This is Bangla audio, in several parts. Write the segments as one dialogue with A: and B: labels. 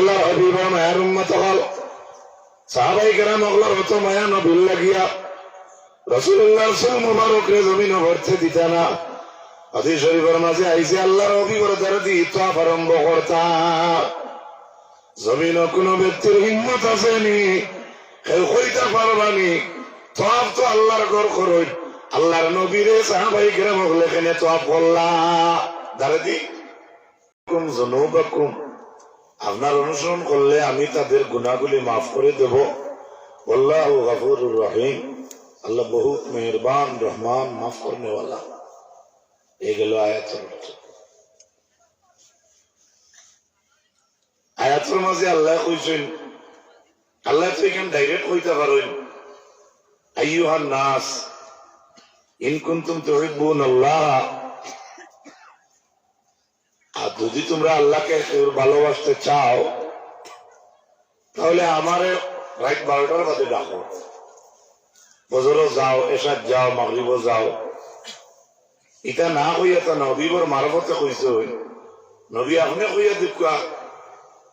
A: আল্লাহ হবিব মায়ার উম্মত হল সাহাবাই কেরাম অগলার মতো মায়া নবিল লাগিয়া রসুল্লাহ রসুল মুবারক রে জমিন ভরতে দিতা না। হাদিস শরীফের মাঝে আইসে আল্লাহর হবিবর দ্বারা দি ইতাফ আরম্ভ করতা। জমিন কোন ব্যক্তির হিম্মত আসেনি কেউ পারবানি তফ তো আল্লাহর ঘর করই আল্লাহর নবীরে সাহাবাই কেরাম হলে এখানে তফ করলা। দ্বারা দি। কুম জনুবাকুম। আপনার অনুসরণ করলে আমি তাদের গুণাগুলি মাফ করে দেব। আল্লাহ রহিম। আল্লাহ বহুত মেহরবান, রহমান, মাফ করনে वाला এই গেল আয়াতের আয়াতের মাঝে আল্লাহ কইছেন, আল্লাহ তো এখানে ডাইরেক্ট কইতে পারেন, আইয়ুহান নাস আল্লাহ যদি তোমরা আল্লাহকে ভালোবাসতে চাও তাহলে আমার রাত বারোটার বাদে ডাকো। বজরও যাও এসাদ যাও মাগরিবও যাও। ইটা না কইয়া তা নবীবর মারফতে কইছে নবী আপনি কইয়া দিকা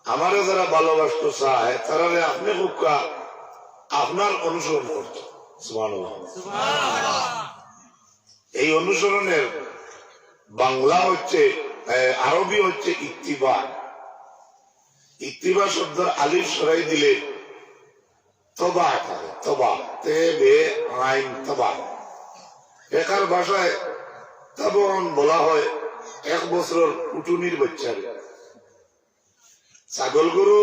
A: আমারে যারা ভালোবাসত চায় তারা আপনি কুকা আপনার অনুসরণ করত এই অনুসরণের বাংলা হচ্ছে আরবি হচ্ছে ইত্তিবা। ইত্তিবা শব্দ আলিফ সরাই দিলে তবা তবা, তে, বে, আইন, তবা। বেকার ভাষায় তবন বলা হয় এক বছরের উটুনির বাচ্চারে। ছাগল গরু,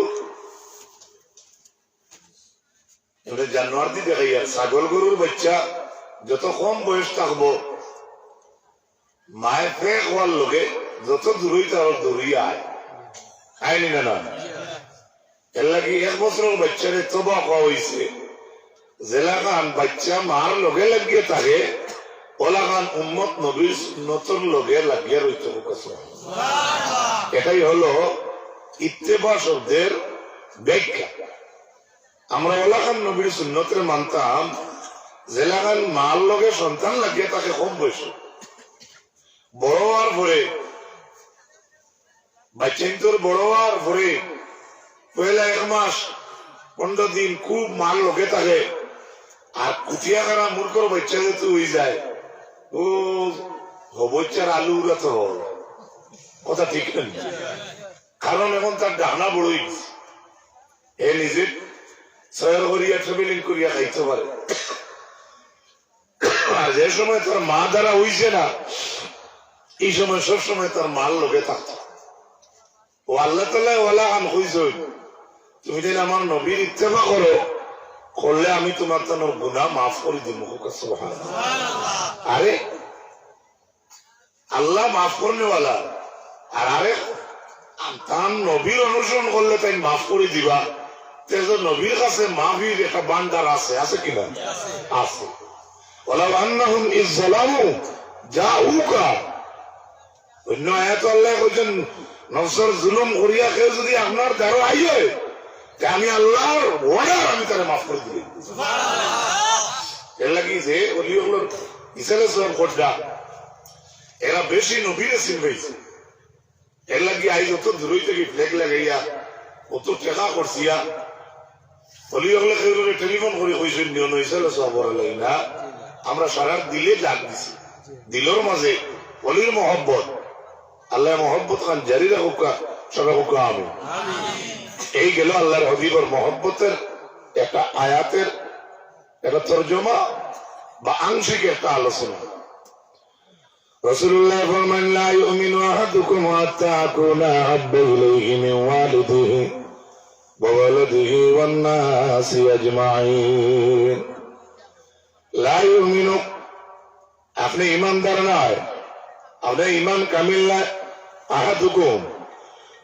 A: এটা জানুয়ারি দেখাই আর, ছাগল গরুর বাচ্চা যত কম বয়স থাকব মায়ের ফেক হওয়ার লোকে যত দূরই তার দূরই আয়। না এর লাগি এক বছরের বাচ্চারে তবা কোয়া হয়েছে জেলা খান বাচ্চা মার লগে লাগিয়ে থাকে, ওলা খান উম্মত নবীর নতুন লগে লাগিয়ে রইতে এটাই হলো ইত্তেফা শব্দের ব্যাখ্যা। আমরা ওলা খান নবীর সুন্নতের মানতাম, জেলা খান মার লগে সন্তান লাগিয়ে তাকে কম বয়সে বড় হওয়ার পরে বাচ্চাইন্তর বড় হওয়ার পরে পয়লা এক মাস পনেরো দিন খুব মাল লোকে থাকে। আর কুটিয়া খারা মূর্খর বাচ্চা যেহেতু হয়ে যায়, ও হবচ্চার আলু তো কথা ঠিক কারণ এখন তার ডানা বড়ই এ নিজে সয়ার করিয়া ট্রাভেলিং করিয়া খাইতে পারে আর যে সময় তার মা দ্বারা হইছে না, এই সময় সব সময় তার মাল লোকে থাকত করলে আমি তোমার গুণা মাফ করে দিব আরে, আল্লাহ মাফ করনেওয়ালা। আর আরে তার নবীর অনুসরণ করলে তাই মাফ করে দিবা। নবীর কাছে মাফির একটা বান্ডার আছে আছে কিনা? আছে। নফসর জুলুম করিয়া কেউ যদি আপনার দ্বারা আইয়ে আমি আল্লাহর ওয়ার্ডার আমি তারে মাফ করে দিই এর লাগি যে অলি হলোর ইসালে কোটটা এরা বেশি নবীরে চিনবেছে এর লাগি আই যত দূরই থেকে ফ্লেগ লাগাইয়া অত টেকা করছিয়া অলি হলে কেউ টেলিফোন করে কইছেন নিয়ন ইসালে সব লাগি না। আমরা সারা দিলে ডাক দিছি। দিলর মাঝে অলির মহব্বত। আল্লাহ মহব্বত খান জারি রাখুকা সবাই হুকা আমি এই গেল আল্লাহর হবিবর মহব্বতের একটা আয়াতের একটা তর্জমা বা আংশিক একটা আলোচনা। রসুল্লাহ ফরমান লা ইউমিনু মিন আপনি ইমান কামিল আহাদুকুম।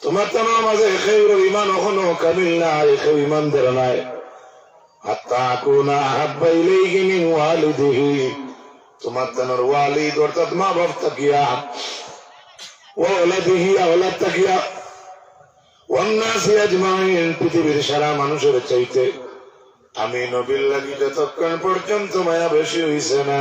A: তোমার তো মাঝে একের ইমান এখনও কামিল না একেও ইমানদার নাই। হাত্তা কুনা আহাব্বা ইলাইহি মিন ওয়ালিদিহি। তোমার তনর ওয়ালিদ অর্থাৎ মা বাপ তাকিয়া, ওয়ালাদিহি, আওলাদ তাকিয়া। ওয়ান্নাসি আজমাইন, পৃথিবীর সারা মানুষের চাইতে। আমি নবীর লাগি যতক্ষণ পর্যন্ত মায়া বেশি হইছে না।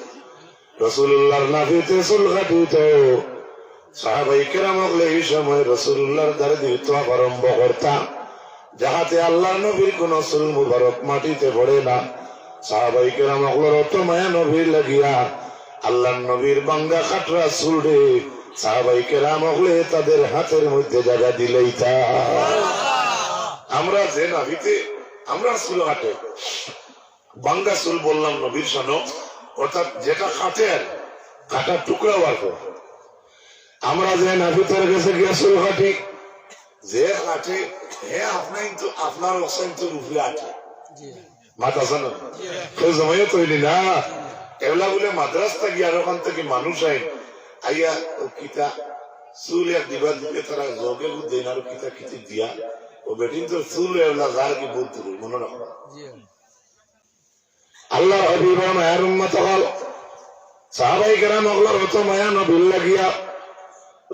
A: রসুল্লাহর নাভিতে চুল কাটিত। সাহাবাই কেরাম হলে এই সময় রসুল্লাহর দ্বারে দিত আরম্ভ করতাম। যাহাতে আল্লাহ নবীর কোন চুল মুবারক মাটিতে পড়ে না। সাহাবাই কেরাম হলোর অত মায়া নবীর লাগিয়া আল্লাহ নবীর বাঙ্গা কাটরা চুল রে সাহাবাই কেরাম হলে তাদের হাতের মধ্যে জায়গা দিলেই তা আমরা যে নাভিতে, আমরা চুল কাটে। বাঙ্গা চুল বললাম নবীর সানো অর্থাৎ যেটা কাটে আর কাটার টুকরা বার করে। আমরা যে নাভিতের কাছে গিয়ে চুল কাটি যে কাটে হে আপনার তো আপনার অসাইন তো রুফে আটে মাথা জানো সেই সময় তৈরি না। এগুলা বলে মাদ্রাসা গিয়ে আর ওখান থেকে মানুষ আইন আইয়া ও কিতা চুল এক দিবা দিলে তারা জগে দেন আর কিতা কিতি দিয়া। ও বেটিন তো চুল এগুলা যার কি বলতে মনে রাখো। আল্লাহ হবিব মায়ের উম্মত হল। সাহাবাই কেরাম অগলার হতো মায়া নবিল লাগিয়া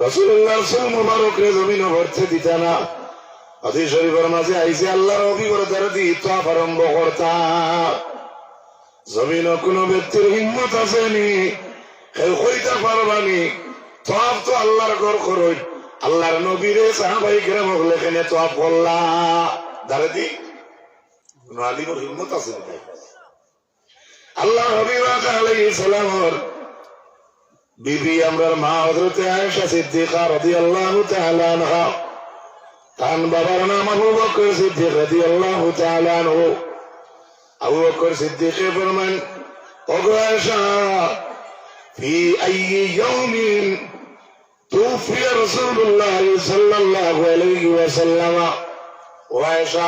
A: রসুল্লাহ সুল মুবারক রে জমিন ভরতে দিতে না। অতি শরীফের মাঝে আইসে আল্লাহর অভিবর দ্বারা দি তাপ আরম্ভ করতা। জমিন কোন ব্যক্তির হিম্মত আসেনি, কেউ কইতে পারবানি। তাপ তো আল্লাহর ঘর করই। আল্লাহর নবীরে সাহাবাই কেরাম হলে এখানে তাপ করলা। দ্বারা দি কোন আলিমর হিম্মত আছে নাকি আল্লাহ হবিবাক বিবি আমরার মা হজরতে আয়সা সিদ্দিকা রাদিয়াল্লাহু আল্লাহ আনহা তান বাবার নাম আবু বকর সিদ্দিক রাদিয়াল্লাহু তাআলা আনহু। আবু বকর সিদ্দিক ফরমান, ওগো আয়েশা, ফি আইয়ি ইয়াউমিন তুফি রাসূলুল্লাহ সাল্লাল্লাহু আলাইহি ওয়াসাল্লাম। ও আয়েশা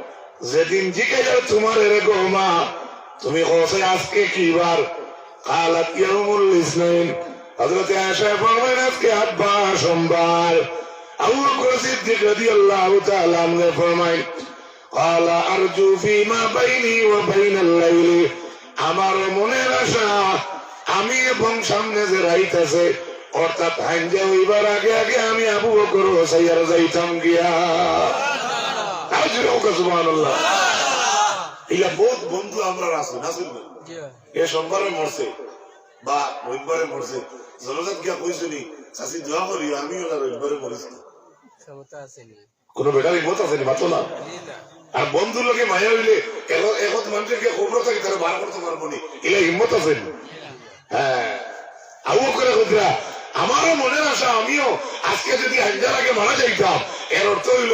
A: যেদিন জিকাইয়ার তোমার রে গো মা তুমি কসে আজকে কি বার কালাত ইয়াউমুল ইসনাইন হযরত আয়েশা ফরমান আজকে আব্বা সোমবার আবু বকর সিদ্দিক রাদিয়াল্লাহু তাআলা আনহু ফরমাই قال ارجو فيما بيني وبين الليل আমার মনের আশা আমি এবং সামনে যে রাইত আছে অর্থাৎ হাঞ্জা হইবার আগে আগে আমি আবু বকর সাইয়ার যাইতাম গিয়া বহুত বন্ধু আমরা আছে নাসির ভাই। এ সোমবারে মরছে বা রবিবারে মরছে। জনজাত গিয়া কইছনি চাষি দোয়া করি রবিবারে কোন বেটার হিমত আছে নি আর বন্ধু লোকে মায়া হইলে এখন মানুষের গিয়ে খবর থাকে তারা বার করতে পারব নি। এলা হিম্মত আছে হ্যাঁ আবু করে খুদরা আমারও মনের আশা আমিও। আজকে যদি হাজার আগে মারা যাইতাম এর অর্থ হইল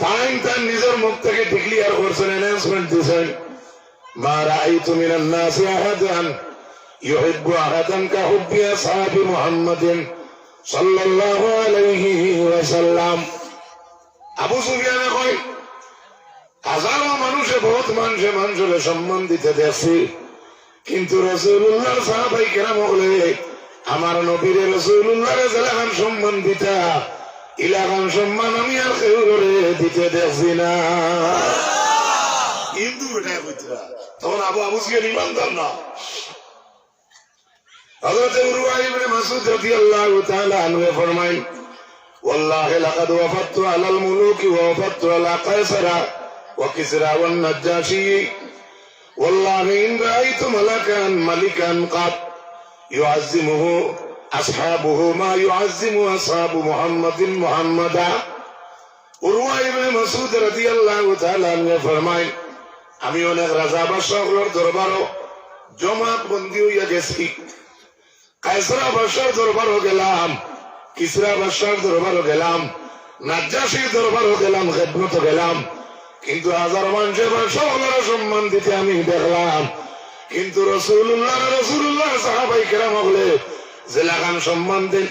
A: তাই তার নিজের মুখ থেকে ডিক্লিয়ার করছেন অ্যানাউন্সমেন্ট দিয়েছেন হাজারো মানুষে বহুত সম্মান দিতে দেখছি, কিন্তু রসুল্লাহ সাহাবাই কেরাম হলে আমার নবীরে রসুল্লাহ সম্মান দিতা। ইলাখান সম্মান আমি আর কেউ করে দিতে দেখছি না কিন্তু বেটায় কইতরা তখন আবু আবু সিয়ান ইমানদার না হযরত উরওয়া ইবনে মাসউদ রাদিয়াল্লাহু তাআলা আনহু ফরমায় والله لقد وفدت على الملوك ووفدت على قيصر وكسرى والنجاشي والله إن رأيت ملكا ملكا قد يعزمه أصحابه ما يعزم أصحاب محمد محمدا উরওয়া ইবনে মাসউদ রাদিয়াল্লাহু তাআলা আনহু ফরমায় আমি অনেক রাজা বাদশাহর দরবারও জমাত বন্দী হইয়া গেছি কায়সরা বাদশার দরবারও গেলাম কিসরা বাদশার দরবারও গেলাম নাজ্জাসির দরবারও গেলাম খেদমত গেলাম কিন্তু হাজার মানুষের সকলের সম্মান দিতে আমি দেখলাম কিন্তু রসুল্লাহ রসুল্লাহ সাহাবাই কেরাম হলে জেলাখান সম্মান দেন